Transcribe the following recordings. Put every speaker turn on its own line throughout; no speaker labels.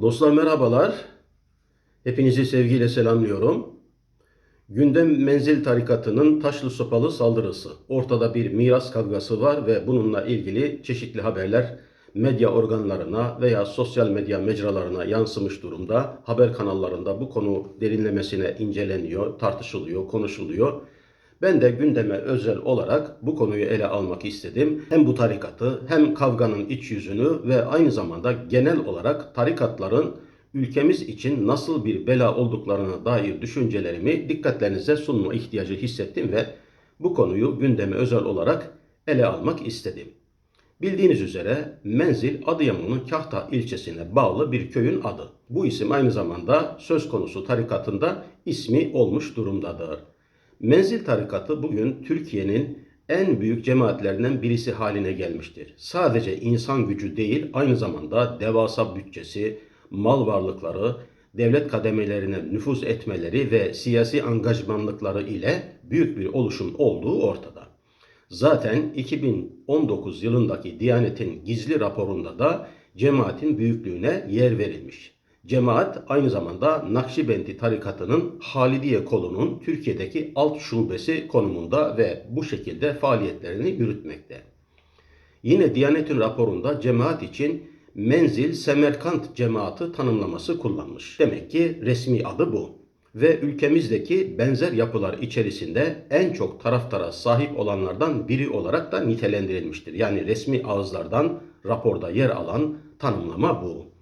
Dostlar merhabalar. Hepinizi sevgiyle selamlıyorum. Gündem Menzil Tarikatı'nın taşlı sopalı saldırısı. Ortada bir miras kavgası var ve bununla ilgili çeşitli haberler medya organlarına veya sosyal medya mecralarına yansımış durumda. Haber kanallarında bu konu derinlemesine inceleniyor, tartışılıyor, konuşuluyor. Ben de gündeme özel olarak bu konuyu ele almak istedim. Hem bu tarikatı hem kavganın iç yüzünü ve aynı zamanda genel olarak tarikatların ülkemiz için nasıl bir bela olduklarına dair düşüncelerimi dikkatlerinize sunma ihtiyacı hissettim ve bu konuyu gündeme özel olarak ele almak istedim. Bildiğiniz üzere Menzil Adıyaman'ın Kahta ilçesine bağlı bir köyün adı. Bu isim aynı zamanda söz konusu tarikatında ismi olmuş durumdadır. Menzil tarikatı bugün Türkiye'nin en büyük cemaatlerinden birisi haline gelmiştir. Sadece insan gücü değil, aynı zamanda devasa bütçesi, mal varlıkları, devlet kademelerine nüfuz etmeleri ve siyasi angajmanlıkları ile büyük bir oluşum olduğu ortada. Zaten 2019 yılındaki Diyanet'in gizli raporunda da cemaatin büyüklüğüne yer verilmiş. Cemaat aynı zamanda Nakşibendi tarikatının Halidiye kolunun Türkiye'deki alt şubesi konumunda ve bu şekilde faaliyetlerini yürütmekte. Yine Diyanet'in raporunda cemaat için Menzil Semerkant cemaati tanımlaması kullanmış. Demek ki resmi adı bu. Ve ülkemizdeki benzer yapılar içerisinde en çok taraftara sahip olanlardan biri olarak da nitelendirilmiştir. Yani resmi ağızlardan raporda yer alan tanımlama bu.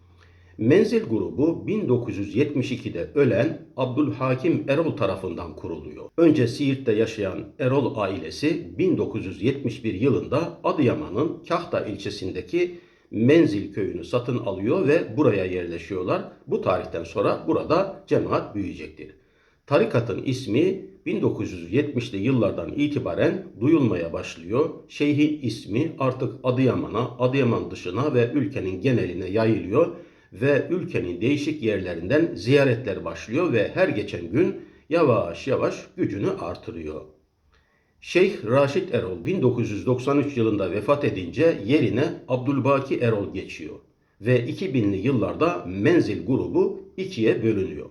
Menzil grubu 1972'de ölen Abdülhakim Erol tarafından kuruluyor. Önce Siirt'te yaşayan Erol ailesi 1971 yılında Adıyaman'ın Kahta ilçesindeki Menzil köyünü satın alıyor ve buraya yerleşiyorlar. Bu tarihten sonra burada cemaat büyüyecektir. Tarikatın ismi 1970'li yıllardan itibaren duyulmaya başlıyor. Şeyhin ismi artık Adıyaman'a, Adıyaman dışına ve ülkenin geneline yayılıyor ve ülkenin değişik yerlerinden ziyaretler başlıyor ve her geçen gün yavaş yavaş gücünü artırıyor. Şeyh Raşit Erol 1993 yılında vefat edince yerine Abdülbaki Erol geçiyor ve 2000'li yıllarda Menzil grubu ikiye bölünüyor.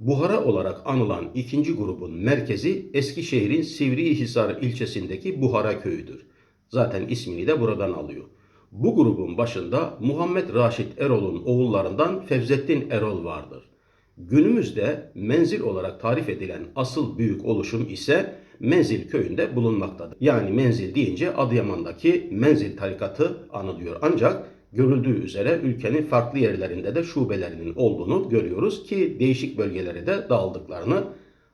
Buhara olarak anılan ikinci grubun merkezi Eskişehir'in Sivrihisar ilçesindeki Buhara köyüdür. Zaten ismini de buradan alıyor. Bu grubun başında Muhammed Raşit Erol'un oğullarından Fevzettin Erol vardır. Günümüzde menzil olarak tarif edilen asıl büyük oluşum ise Menzil köyünde bulunmaktadır. Yani menzil deyince Adıyaman'daki menzil tarikatı anılıyor. Ancak görüldüğü üzere ülkenin farklı yerlerinde de şubelerinin olduğunu görüyoruz ki değişik bölgelere de dağıldıklarını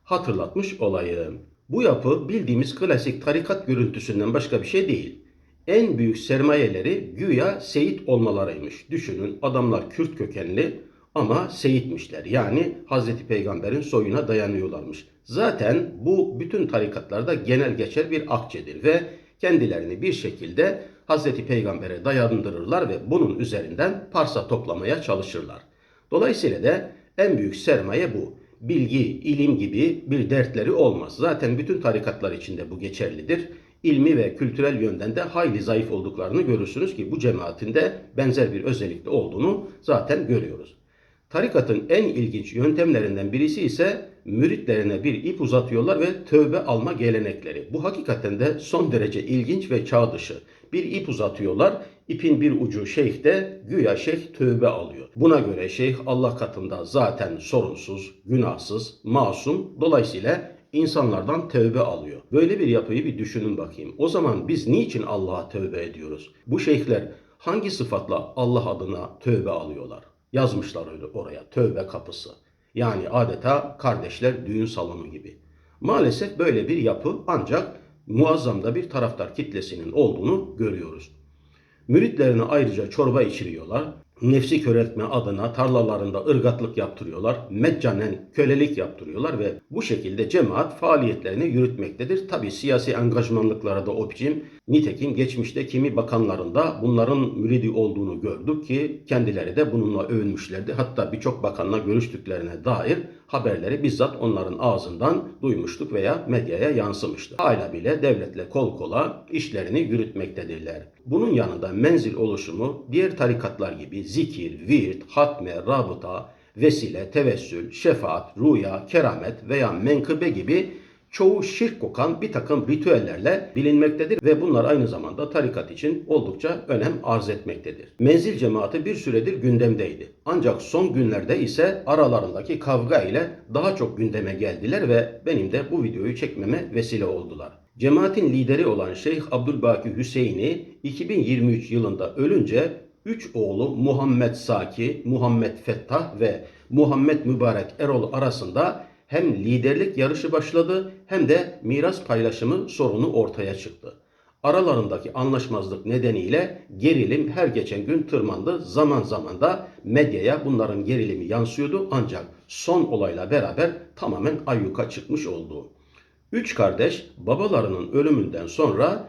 hatırlatmış olayım. Bu yapı bildiğimiz klasik tarikat görüntüsünden başka bir şey değil. En büyük sermayeleri güya Seyit olmalarıymış. Düşünün adamlar Kürt kökenli ama Seyitmişler. Yani Hazreti Peygamber'in soyuna dayanıyorlarmış. Zaten bu bütün tarikatlarda genel geçer bir akçedir ve kendilerini bir şekilde Hazreti Peygamber'e dayandırırlar ve bunun üzerinden parsa toplamaya çalışırlar. Dolayısıyla da en büyük sermaye bu. Bilgi, ilim gibi bir dertleri olmaz. Zaten bütün tarikatlar içinde bu geçerlidir ilmi ve kültürel yönden de hayli zayıf olduklarını görürsünüz ki bu cemaatin de benzer bir özellikte olduğunu zaten görüyoruz. Tarikatın en ilginç yöntemlerinden birisi ise müritlerine bir ip uzatıyorlar ve tövbe alma gelenekleri. Bu hakikaten de son derece ilginç ve çağ dışı. Bir ip uzatıyorlar, ipin bir ucu şeyhte güya şeyh tövbe alıyor. Buna göre şeyh Allah katında zaten sorunsuz, günahsız, masum. Dolayısıyla insanlardan tövbe alıyor. Böyle bir yapıyı bir düşünün bakayım. O zaman biz niçin Allah'a tövbe ediyoruz? Bu şeyhler hangi sıfatla Allah adına tövbe alıyorlar? Yazmışlar öyle oraya tövbe kapısı. Yani adeta kardeşler düğün salonu gibi. Maalesef böyle bir yapı ancak muazzamda bir taraftar kitlesinin olduğunu görüyoruz. Müritlerine ayrıca çorba içiriyorlar. Nefsi köreltme adına tarlalarında ırgatlık yaptırıyorlar. Meccanen kölelik yaptırıyorlar ve bu şekilde cemaat faaliyetlerini yürütmektedir. Tabi siyasi angajmanlıkları da o biçim. Nitekim geçmişte kimi bakanların da bunların müridi olduğunu gördük ki kendileri de bununla övünmüşlerdi. Hatta birçok bakanla görüştüklerine dair haberleri bizzat onların ağzından duymuştuk veya medyaya yansımıştı. Hala bile devletle kol kola işlerini yürütmektedirler. Bunun yanında menzil oluşumu diğer tarikatlar gibi zikir, virt, hatme, rabıta, vesile, tevessül, şefaat, rüya, keramet veya menkıbe gibi çoğu şirk kokan bir takım ritüellerle bilinmektedir ve bunlar aynı zamanda tarikat için oldukça önem arz etmektedir. Menzil cemaati bir süredir gündemdeydi. Ancak son günlerde ise aralarındaki kavga ile daha çok gündeme geldiler ve benim de bu videoyu çekmeme vesile oldular. Cemaatin lideri olan Şeyh Abdülbaki Hüseyin'i 2023 yılında ölünce üç oğlu Muhammed Saki, Muhammed Fettah ve Muhammed Mübarek Erol arasında hem liderlik yarışı başladı hem de miras paylaşımı sorunu ortaya çıktı. Aralarındaki anlaşmazlık nedeniyle gerilim her geçen gün tırmandı. Zaman zaman da medyaya bunların gerilimi yansıyordu ancak son olayla beraber tamamen ayyuka çıkmış oldu. Üç kardeş babalarının ölümünden sonra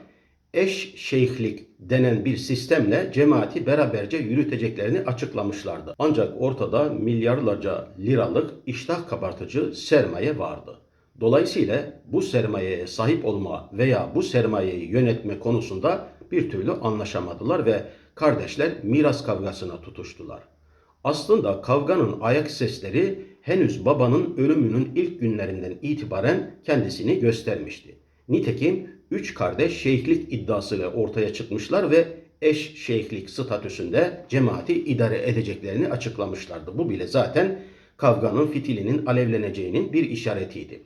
eş şeyhlik denen bir sistemle cemaati beraberce yürüteceklerini açıklamışlardı. Ancak ortada milyarlarca liralık iştah kabartıcı sermaye vardı. Dolayısıyla bu sermayeye sahip olma veya bu sermayeyi yönetme konusunda bir türlü anlaşamadılar ve kardeşler miras kavgasına tutuştular. Aslında kavganın ayak sesleri henüz babanın ölümünün ilk günlerinden itibaren kendisini göstermişti. Nitekim üç kardeş şeyhlik iddiasıyla ortaya çıkmışlar ve eş şeyhlik statüsünde cemaati idare edeceklerini açıklamışlardı. Bu bile zaten kavganın fitilinin alevleneceğinin bir işaretiydi.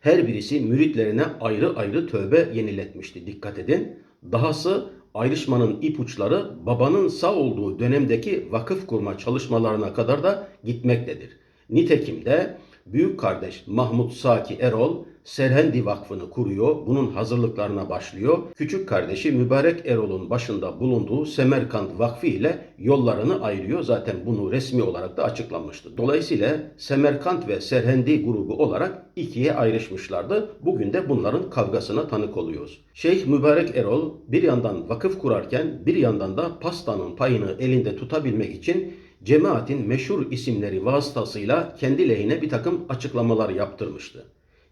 Her birisi müritlerine ayrı ayrı tövbe yeniletmişti. Dikkat edin. Dahası ayrışmanın ipuçları babanın sağ olduğu dönemdeki vakıf kurma çalışmalarına kadar da gitmektedir. Nitekim de büyük kardeş Mahmut Saki Erol Serhendi Vakfı'nı kuruyor. Bunun hazırlıklarına başlıyor. Küçük kardeşi Mübarek Erol'un başında bulunduğu Semerkant Vakfı ile yollarını ayırıyor. Zaten bunu resmi olarak da açıklanmıştı. Dolayısıyla Semerkant ve Serhendi grubu olarak ikiye ayrışmışlardı. Bugün de bunların kavgasına tanık oluyoruz. Şeyh Mübarek Erol bir yandan vakıf kurarken bir yandan da pastanın payını elinde tutabilmek için cemaatin meşhur isimleri vasıtasıyla kendi lehine bir takım açıklamalar yaptırmıştı.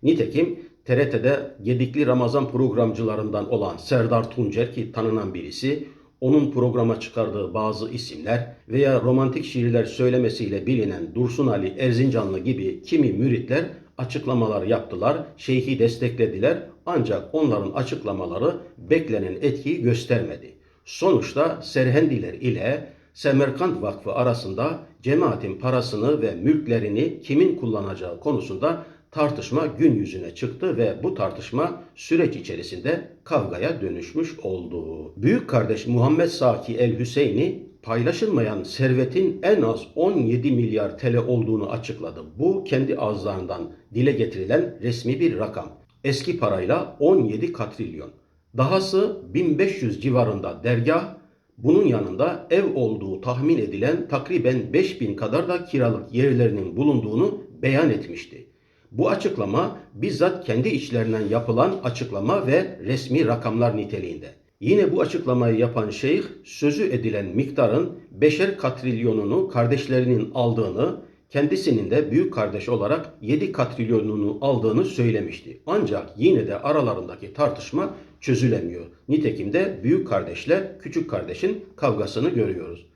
Nitekim TRT'de Gedikli Ramazan programcılarından olan Serdar Tuncer ki tanınan birisi, onun programa çıkardığı bazı isimler veya romantik şiirler söylemesiyle bilinen Dursun Ali Erzincanlı gibi kimi müritler açıklamalar yaptılar, şeyhi desteklediler ancak onların açıklamaları beklenen etkiyi göstermedi. Sonuçta Serhendiler ile Semerkant Vakfı arasında cemaatin parasını ve mülklerini kimin kullanacağı konusunda tartışma gün yüzüne çıktı ve bu tartışma süreç içerisinde kavgaya dönüşmüş oldu. Büyük kardeş Muhammed Saki El Hüseyin'i paylaşılmayan servetin en az 17 milyar TL olduğunu açıkladı. Bu kendi ağızlarından dile getirilen resmi bir rakam. Eski parayla 17 katrilyon. Dahası 1500 civarında dergah, bunun yanında ev olduğu tahmin edilen takriben 5000 kadar da kiralık yerlerinin bulunduğunu beyan etmişti. Bu açıklama bizzat kendi içlerinden yapılan açıklama ve resmi rakamlar niteliğinde. Yine bu açıklamayı yapan şeyh sözü edilen miktarın beşer katrilyonunu kardeşlerinin aldığını, kendisinin de büyük kardeş olarak 7 katrilyonunu aldığını söylemişti. Ancak yine de aralarındaki tartışma çözülemiyor. Nitekim de büyük kardeşle küçük kardeşin kavgasını görüyoruz.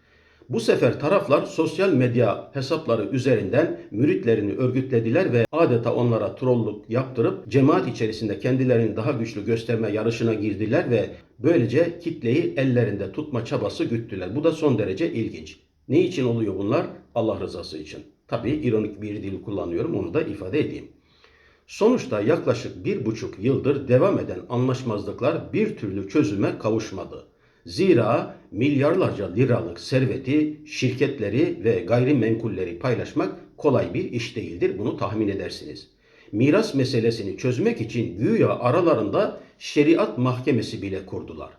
Bu sefer taraflar sosyal medya hesapları üzerinden müritlerini örgütlediler ve adeta onlara trolluk yaptırıp cemaat içerisinde kendilerini daha güçlü gösterme yarışına girdiler ve böylece kitleyi ellerinde tutma çabası güttüler. Bu da son derece ilginç. Ne için oluyor bunlar? Allah rızası için. Tabii ironik bir dil kullanıyorum onu da ifade edeyim. Sonuçta yaklaşık bir buçuk yıldır devam eden anlaşmazlıklar bir türlü çözüme kavuşmadı. Zira milyarlarca liralık serveti, şirketleri ve gayrimenkulleri paylaşmak kolay bir iş değildir. Bunu tahmin edersiniz. Miras meselesini çözmek için güya aralarında şeriat mahkemesi bile kurdular.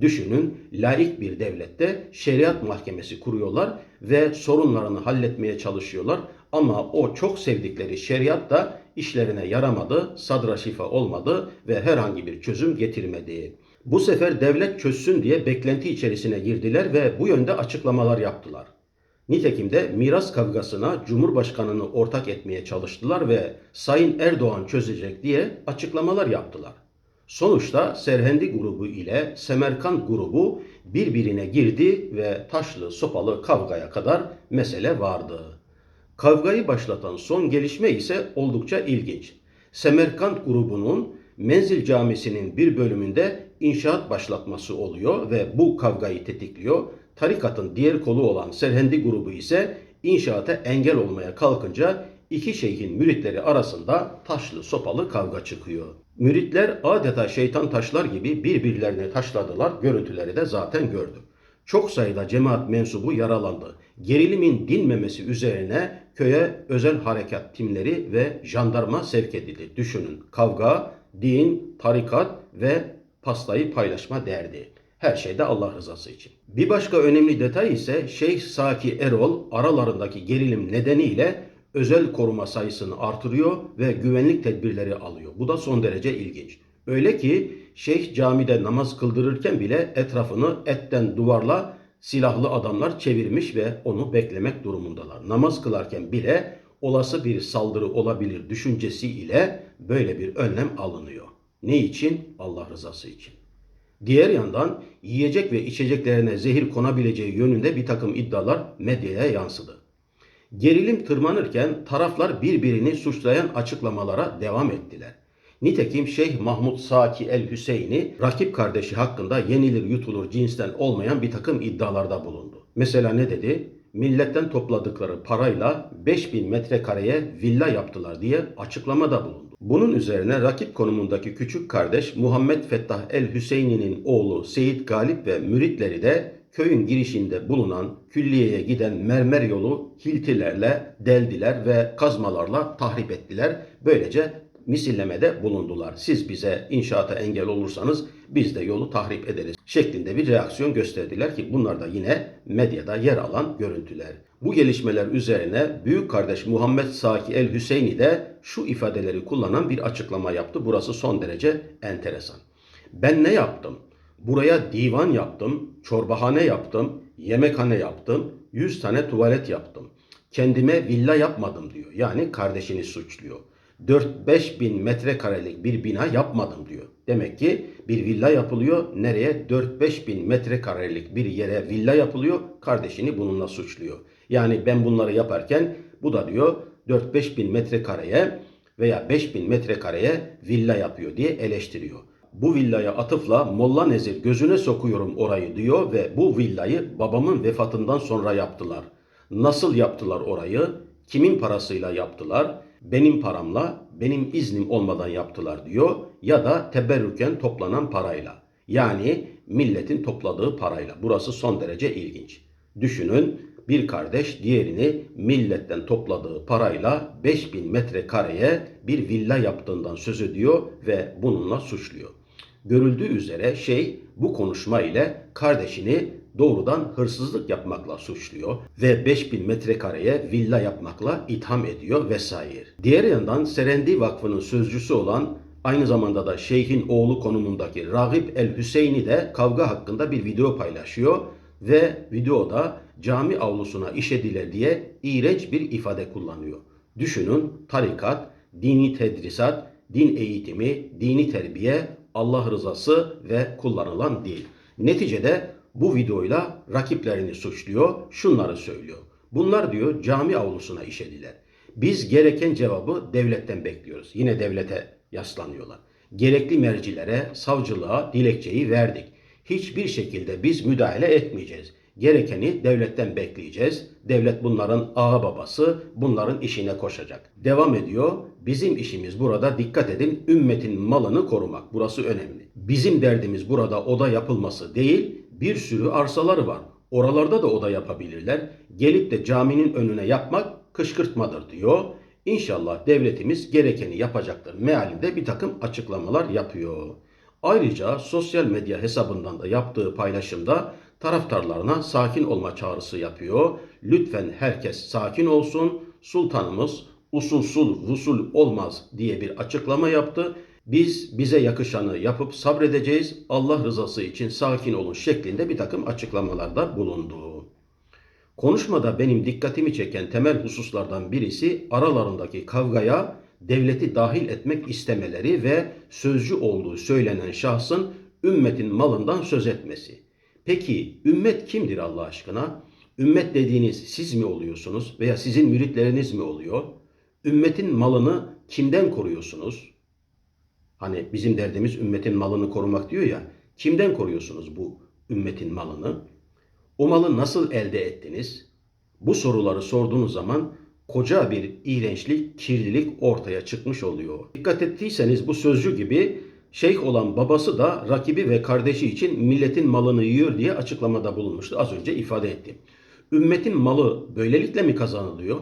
Düşünün laik bir devlette şeriat mahkemesi kuruyorlar ve sorunlarını halletmeye çalışıyorlar. Ama o çok sevdikleri şeriat da işlerine yaramadı, sadra şifa olmadı ve herhangi bir çözüm getirmedi. Bu sefer devlet çözsün diye beklenti içerisine girdiler ve bu yönde açıklamalar yaptılar. Nitekim de miras kavgasına Cumhurbaşkanını ortak etmeye çalıştılar ve Sayın Erdoğan çözecek diye açıklamalar yaptılar. Sonuçta Serhendi grubu ile Semerkant grubu birbirine girdi ve taşlı sopalı kavgaya kadar mesele vardı. Kavgayı başlatan son gelişme ise oldukça ilginç. Semerkant grubunun Menzil Camisi'nin bir bölümünde inşaat başlatması oluyor ve bu kavgayı tetikliyor. Tarikatın diğer kolu olan Serhendi grubu ise inşaata engel olmaya kalkınca iki şeyhin müritleri arasında taşlı sopalı kavga çıkıyor. Müritler adeta şeytan taşlar gibi birbirlerini taşladılar. Görüntüleri de zaten gördüm. Çok sayıda cemaat mensubu yaralandı. Gerilimin dinmemesi üzerine köye özel harekat timleri ve jandarma sevk edildi. Düşünün kavga, din, tarikat ve pastayı paylaşma derdi. Her şeyde Allah rızası için. Bir başka önemli detay ise Şeyh Saki Erol aralarındaki gerilim nedeniyle özel koruma sayısını artırıyor ve güvenlik tedbirleri alıyor. Bu da son derece ilginç. Öyle ki şeyh camide namaz kıldırırken bile etrafını etten duvarla silahlı adamlar çevirmiş ve onu beklemek durumundalar. Namaz kılarken bile olası bir saldırı olabilir düşüncesi ile böyle bir önlem alınıyor. Ne için? Allah rızası için. Diğer yandan yiyecek ve içeceklerine zehir konabileceği yönünde bir takım iddialar medyaya yansıdı. Gerilim tırmanırken taraflar birbirini suçlayan açıklamalara devam ettiler. Nitekim Şeyh Mahmud Saki El Hüseyin'i rakip kardeşi hakkında yenilir yutulur cinsten olmayan bir takım iddialarda bulundu. Mesela ne dedi? Milletten topladıkları parayla 5000 metrekareye villa yaptılar diye açıklamada bulundu. Bunun üzerine rakip konumundaki küçük kardeş Muhammed Fettah El Hüseyin'in oğlu Seyit Galip ve müritleri de köyün girişinde bulunan külliyeye giden mermer yolu hiltilerle deldiler ve kazmalarla tahrip ettiler. Böylece misillemede bulundular. Siz bize inşaata engel olursanız biz de yolu tahrip ederiz şeklinde bir reaksiyon gösterdiler ki bunlar da yine medyada yer alan görüntüler. Bu gelişmeler üzerine büyük kardeş Muhammed Saki El Hüseyni de şu ifadeleri kullanan bir açıklama yaptı. Burası son derece enteresan. Ben ne yaptım? Buraya divan yaptım, çorbahane yaptım, yemekhane yaptım, 100 tane tuvalet yaptım. Kendime villa yapmadım diyor. Yani kardeşini suçluyor. 4-5 bin metrekarelik bir bina yapmadım diyor. Demek ki bir villa yapılıyor. Nereye? 4-5 bin metrekarelik bir yere villa yapılıyor. Kardeşini bununla suçluyor. Yani ben bunları yaparken bu da diyor 4-5 bin metrekareye veya 5 bin metrekareye villa yapıyor diye eleştiriyor. Bu villaya atıfla Molla Nezir gözüne sokuyorum orayı diyor ve bu villayı babamın vefatından sonra yaptılar. Nasıl yaptılar orayı? Kimin parasıyla yaptılar? Benim paramla, benim iznim olmadan yaptılar diyor ya da teberrüken toplanan parayla. Yani milletin topladığı parayla. Burası son derece ilginç. Düşünün bir kardeş diğerini milletten topladığı parayla 5000 metrekareye bir villa yaptığından söz ediyor ve bununla suçluyor. Görüldüğü üzere şey bu konuşma ile kardeşini doğrudan hırsızlık yapmakla suçluyor ve 5000 metrekareye villa yapmakla itham ediyor vesaire. Diğer yandan Serendi Vakfı'nın sözcüsü olan aynı zamanda da şeyhin oğlu konumundaki Ragip El Hüseyin'i de kavga hakkında bir video paylaşıyor ve videoda cami avlusuna işediler diye iğrenç bir ifade kullanıyor. Düşünün tarikat, dini tedrisat, din eğitimi, dini terbiye, Allah rızası ve kullanılan dil. Neticede bu videoyla rakiplerini suçluyor, şunları söylüyor. Bunlar diyor cami avlusuna işediler. Biz gereken cevabı devletten bekliyoruz. Yine devlete yaslanıyorlar. Gerekli mercilere, savcılığa dilekçeyi verdik. Hiçbir şekilde biz müdahale etmeyeceğiz. Gerekeni devletten bekleyeceğiz. Devlet bunların ağa babası, bunların işine koşacak. Devam ediyor. Bizim işimiz burada dikkat edin ümmetin malını korumak. Burası önemli. Bizim derdimiz burada oda yapılması değil, bir sürü arsaları var. Oralarda da oda yapabilirler. Gelip de caminin önüne yapmak kışkırtmadır diyor. İnşallah devletimiz gerekeni yapacaktır mealinde bir takım açıklamalar yapıyor. Ayrıca sosyal medya hesabından da yaptığı paylaşımda taraftarlarına sakin olma çağrısı yapıyor. Lütfen herkes sakin olsun. Sultanımız usulsul vusul olmaz diye bir açıklama yaptı. Biz bize yakışanı yapıp sabredeceğiz. Allah rızası için sakin olun şeklinde bir takım açıklamalarda bulundu. Konuşmada benim dikkatimi çeken temel hususlardan birisi aralarındaki kavgaya devleti dahil etmek istemeleri ve sözcü olduğu söylenen şahsın ümmetin malından söz etmesi. Peki ümmet kimdir Allah aşkına? Ümmet dediğiniz siz mi oluyorsunuz veya sizin müritleriniz mi oluyor? Ümmetin malını kimden koruyorsunuz? Hani bizim derdimiz ümmetin malını korumak diyor ya. Kimden koruyorsunuz bu ümmetin malını? O malı nasıl elde ettiniz? Bu soruları sorduğunuz zaman koca bir iğrençlik, kirlilik ortaya çıkmış oluyor. Dikkat ettiyseniz bu sözcü gibi şeyh olan babası da rakibi ve kardeşi için milletin malını yiyor diye açıklamada bulunmuştu. Az önce ifade ettim. Ümmetin malı böylelikle mi kazanılıyor?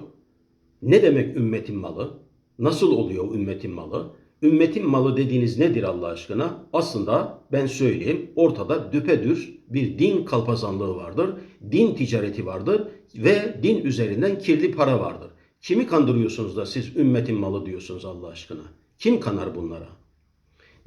Ne demek ümmetin malı? Nasıl oluyor ümmetin malı? Ümmetin malı dediğiniz nedir Allah aşkına? Aslında ben söyleyeyim ortada düpedüz bir din kalpazanlığı vardır. Din ticareti vardır ve din üzerinden kirli para vardır. Kimi kandırıyorsunuz da siz ümmetin malı diyorsunuz Allah aşkına? Kim kanar bunlara?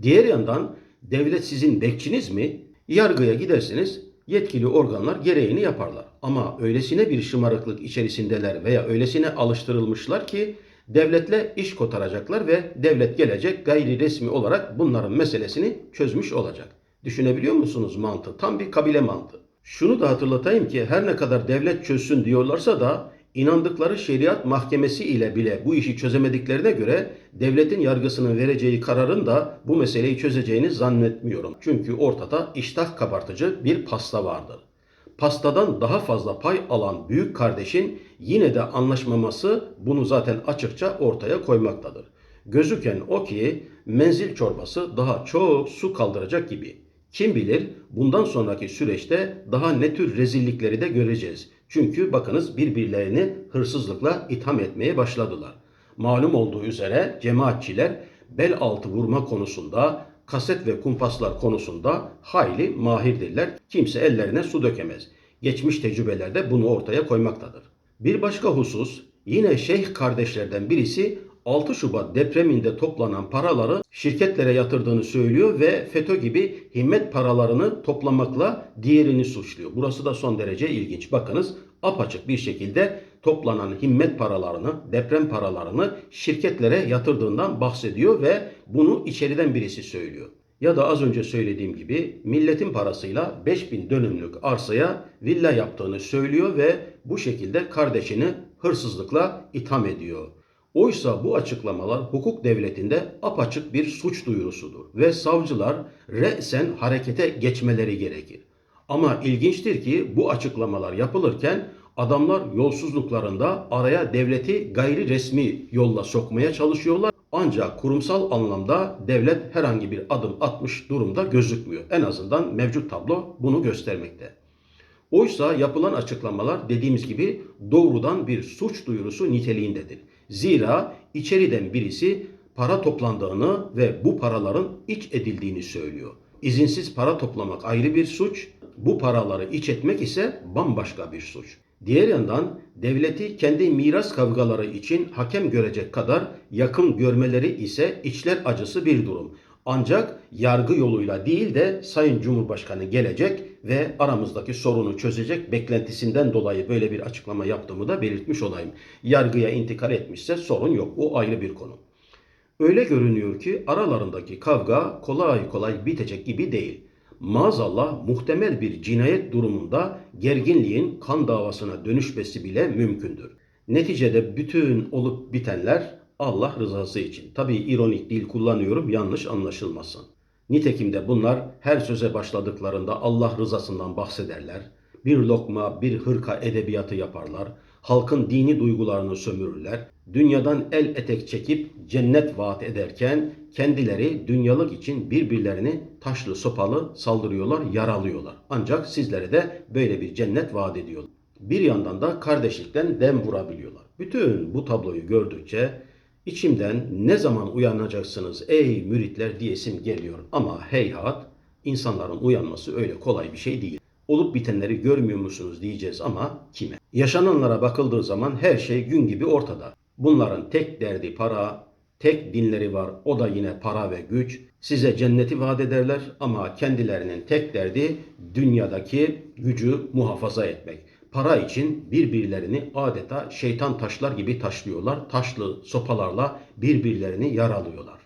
Diğer yandan devlet sizin bekçiniz mi? Yargıya giderseniz yetkili organlar gereğini yaparlar. Ama öylesine bir şımarıklık içerisindeler veya öylesine alıştırılmışlar ki devletle iş kotaracaklar ve devlet gelecek gayri resmi olarak bunların meselesini çözmüş olacak. Düşünebiliyor musunuz mantığı? Tam bir kabile mantığı. Şunu da hatırlatayım ki her ne kadar devlet çözsün diyorlarsa da inandıkları şeriat mahkemesi ile bile bu işi çözemediklerine göre devletin yargısının vereceği kararın da bu meseleyi çözeceğini zannetmiyorum. Çünkü ortada iştah kabartıcı bir pasta vardır. Pastadan daha fazla pay alan büyük kardeşin yine de anlaşmaması bunu zaten açıkça ortaya koymaktadır. Gözüken o ki menzil çorbası daha çok su kaldıracak gibi. Kim bilir bundan sonraki süreçte daha ne tür rezillikleri de göreceğiz. Çünkü bakınız birbirlerini hırsızlıkla itham etmeye başladılar. Malum olduğu üzere cemaatçiler bel altı vurma konusunda, kaset ve kumpaslar konusunda hayli mahirdirler. Kimse ellerine su dökemez. Geçmiş tecrübelerde bunu ortaya koymaktadır. Bir başka husus yine şeyh kardeşlerden birisi 6 Şubat depreminde toplanan paraları şirketlere yatırdığını söylüyor ve FETÖ gibi himmet paralarını toplamakla diğerini suçluyor. Burası da son derece ilginç. Bakınız apaçık bir şekilde toplanan himmet paralarını, deprem paralarını şirketlere yatırdığından bahsediyor ve bunu içeriden birisi söylüyor. Ya da az önce söylediğim gibi milletin parasıyla 5000 dönümlük arsaya villa yaptığını söylüyor ve bu şekilde kardeşini hırsızlıkla itham ediyor. Oysa bu açıklamalar hukuk devletinde apaçık bir suç duyurusudur ve savcılar re'sen harekete geçmeleri gerekir. Ama ilginçtir ki bu açıklamalar yapılırken adamlar yolsuzluklarında araya devleti gayri resmi yolla sokmaya çalışıyorlar. Ancak kurumsal anlamda devlet herhangi bir adım atmış durumda gözükmüyor. En azından mevcut tablo bunu göstermekte. Oysa yapılan açıklamalar dediğimiz gibi doğrudan bir suç duyurusu niteliğindedir. Zira içeriden birisi para toplandığını ve bu paraların iç edildiğini söylüyor. İzinsiz para toplamak ayrı bir suç, bu paraları iç etmek ise bambaşka bir suç. Diğer yandan devleti kendi miras kavgaları için hakem görecek kadar yakın görmeleri ise içler acısı bir durum. Ancak yargı yoluyla değil de Sayın Cumhurbaşkanı gelecek ve aramızdaki sorunu çözecek beklentisinden dolayı böyle bir açıklama yaptığımı da belirtmiş olayım. Yargıya intikal etmişse sorun yok. O ayrı bir konu. Öyle görünüyor ki aralarındaki kavga kolay kolay bitecek gibi değil. Maazallah muhtemel bir cinayet durumunda gerginliğin kan davasına dönüşmesi bile mümkündür. Neticede bütün olup bitenler Allah rızası için. Tabii ironik dil kullanıyorum yanlış anlaşılmasın. Nitekim de bunlar her söze başladıklarında Allah rızasından bahsederler. Bir lokma, bir hırka edebiyatı yaparlar. Halkın dini duygularını sömürürler. Dünyadan el etek çekip cennet vaat ederken kendileri dünyalık için birbirlerini taşlı sopalı saldırıyorlar, yaralıyorlar. Ancak sizlere de böyle bir cennet vaat ediyorlar. Bir yandan da kardeşlikten dem vurabiliyorlar. Bütün bu tabloyu gördükçe İçimden ne zaman uyanacaksınız ey müritler diyesim geliyor. Ama heyhat insanların uyanması öyle kolay bir şey değil. Olup bitenleri görmüyor musunuz diyeceğiz ama kime? Yaşananlara bakıldığı zaman her şey gün gibi ortada. Bunların tek derdi para, tek dinleri var o da yine para ve güç. Size cenneti vaat ederler ama kendilerinin tek derdi dünyadaki gücü muhafaza etmek. para için birbirlerini adeta şeytan taşlar gibi taşlıyorlar. Taşlı sopalarla birbirlerini yaralıyorlar.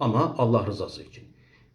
Ama Allah rızası için.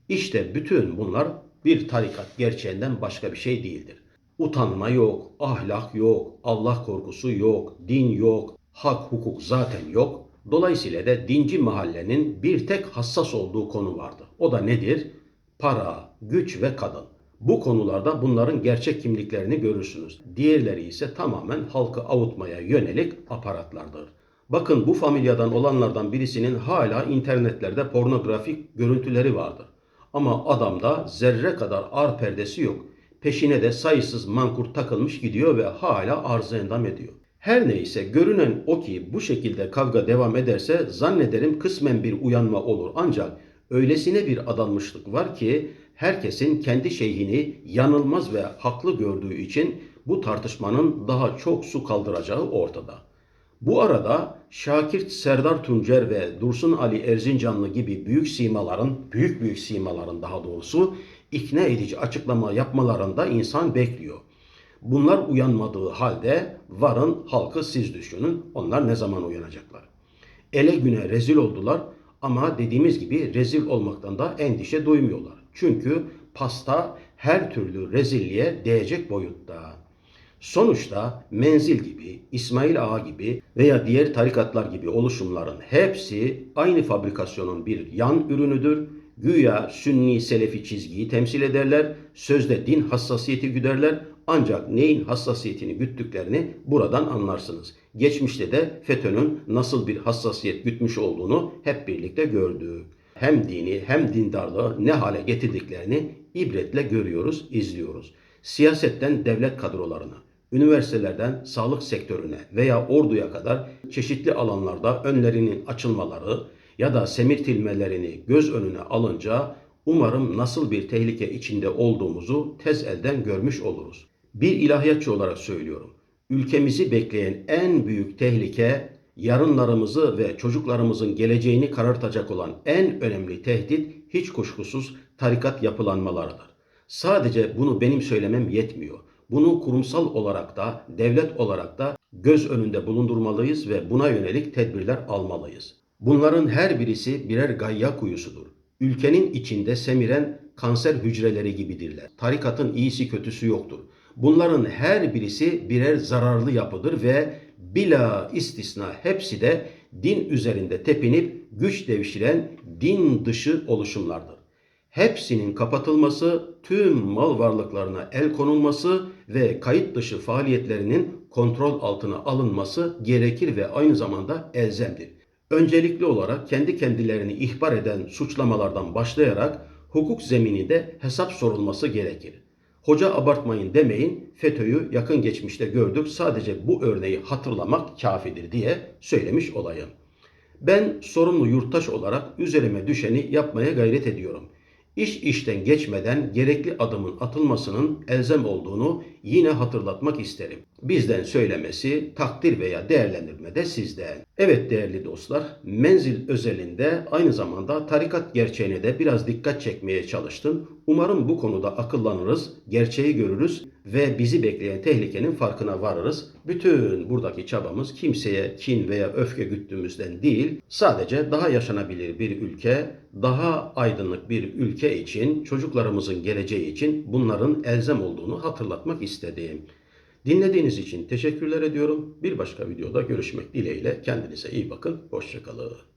İşte bütün bunlar bir tarikat gerçeğinden başka bir şey değildir. Utanma yok, ahlak yok, Allah korkusu yok, din yok, hak hukuk zaten yok. Dolayısıyla da dinci mahallenin bir tek hassas olduğu konu vardı. O da nedir? Para, güç ve kadın. Bu konularda bunların gerçek kimliklerini görürsünüz. Diğerleri ise tamamen halkı avutmaya yönelik aparatlardır. Bakın bu familyadan olanlardan birisinin hala internetlerde pornografik görüntüleri vardır. Ama adamda zerre kadar ar perdesi yok. Peşine de sayısız mankurt takılmış gidiyor ve hala arıza endam ediyor. Her neyse görünen o ki bu şekilde kavga devam ederse zannederim kısmen bir uyanma olur. Ancak öylesine bir adanmışlık var ki herkesin kendi şeyhini yanılmaz ve haklı gördüğü için bu tartışmanın daha çok su kaldıracağı ortada. Bu arada Şakir Serdar Tuncer ve Dursun Ali Erzincanlı gibi büyük simaların, büyük büyük simaların daha doğrusu ikna edici açıklama yapmalarında insan bekliyor. Bunlar uyanmadığı halde varın halkı siz düşünün. Onlar ne zaman uyanacaklar? Ele güne rezil oldular ama dediğimiz gibi rezil olmaktan da endişe duymuyorlar. Çünkü pasta her türlü rezilliğe değecek boyutta. Sonuçta Menzil gibi, İsmail Ağa gibi veya diğer tarikatlar gibi oluşumların hepsi aynı fabrikasyonun bir yan ürünüdür. Güya Sünni Selefi çizgiyi temsil ederler, sözde din hassasiyeti güderler ancak neyin hassasiyetini güttüklerini buradan anlarsınız. Geçmişte de FETÖ'nün nasıl bir hassasiyet gütmüş olduğunu hep birlikte gördük. Hem dini hem dindarlığı ne hale getirdiklerini ibretle görüyoruz, izliyoruz. Siyasetten devlet kadrolarına, üniversitelerden sağlık sektörüne veya orduya kadar çeşitli alanlarda önlerinin açılmaları ya da semirtilmelerini göz önüne alınca umarım nasıl bir tehlike içinde olduğumuzu tez elden görmüş oluruz. Bir ilahiyatçı olarak söylüyorum. Ülkemizi bekleyen en büyük tehlike yarınlarımızı ve çocuklarımızın geleceğini karartacak olan en önemli tehdit hiç kuşkusuz tarikat yapılanmalarıdır. Sadece bunu benim söylemem yetmiyor. Bunu kurumsal olarak da, devlet olarak da göz önünde bulundurmalıyız ve buna yönelik tedbirler almalıyız. Bunların her birisi birer gayya kuyusudur. Ülkenin içinde semiren kanser hücreleri gibidirler. Tarikatın iyisi kötüsü yoktur. Bunların her birisi birer zararlı yapıdır ve bila istisna hepsi de din üzerinde tepinip güç devşiren din dışı oluşumlardır. Hepsinin kapatılması, tüm mal varlıklarına el konulması ve kayıt dışı faaliyetlerinin kontrol altına alınması gerekir ve aynı zamanda elzemdir. Öncelikli olarak kendi kendilerini ihbar eden suçlamalardan başlayarak hukuk zemininde hesap sorulması gerekir. Hoca abartmayın demeyin, FETÖ'yü yakın geçmişte gördük, sadece bu örneği hatırlamak kafidir diye söylemiş olayım. Ben sorumlu yurttaş olarak üzerime düşeni yapmaya gayret ediyorum. İş işten geçmeden gerekli adımın atılmasının elzem olduğunu yine hatırlatmak isterim. Bizden söylemesi, takdir veya değerlendirme de sizden. Evet değerli dostlar, menzil özelinde aynı zamanda tarikat gerçeğine de biraz dikkat çekmeye çalıştım. Umarım bu konuda akıllanırız, gerçeği görürüz ve bizi bekleyen tehlikenin farkına varırız. Bütün buradaki çabamız kimseye kin veya öfke güttüğümüzden değil, sadece daha yaşanabilir bir ülke, daha aydınlık bir ülke için, çocuklarımızın geleceği için bunların elzem olduğunu hatırlatmak istedim. Dinlediğiniz için teşekkürler ediyorum. Bir başka videoda görüşmek dileğiyle kendinize iyi bakın. Hoşçakalın.